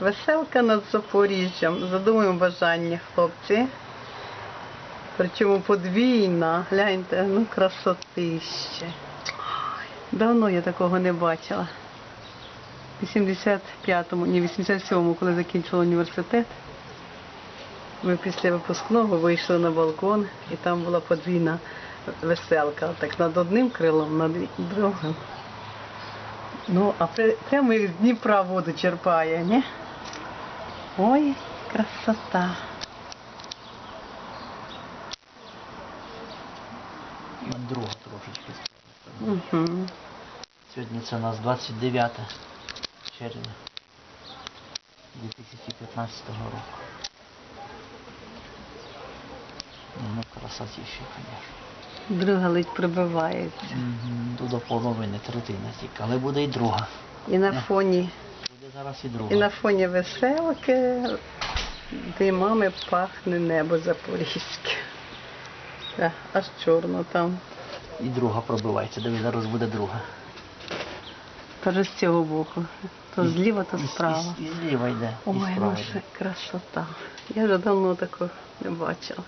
Веселка над Запоріжжям. Задумуємо бажання, хлопці. Причому подвійна. Гляньте, ну красотище. Давно я такого не бачила. У 85-му, ні, 87-му, коли закінчила університет, ми після випускного вийшли на балкон, і там була подвійна веселка. Так над одним крилом, над другим. Ну, а прямо з Дніпра воду черпає, ні? Ой, красота. І друга трошечки. Угу. Сьогодні це у нас 29 червня 2015 року. Ну, красотіще, звісно. Друга ледь прибивається. Тут до половини третина тільки, але буде і друга. І на фоні, зараз і друга. і на фоні веселки димами пахне небо запорізьке. Аж чорно там. І друга пробивається. Диви, зараз буде друга. Тож з цього боку. То зліва, то І- і- справа. І, зліва йде. Ой, ну справа йде. красота. Я вже давно такого не бачила.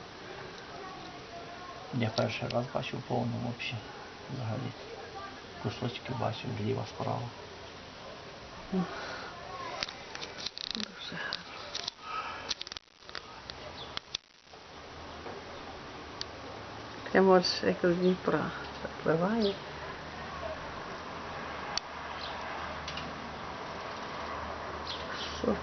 Я перший раз бачив повному взагалі. Взагалі. Кусочки бачив зліва, справа. Я, може, якось Дніпра запливає. Що?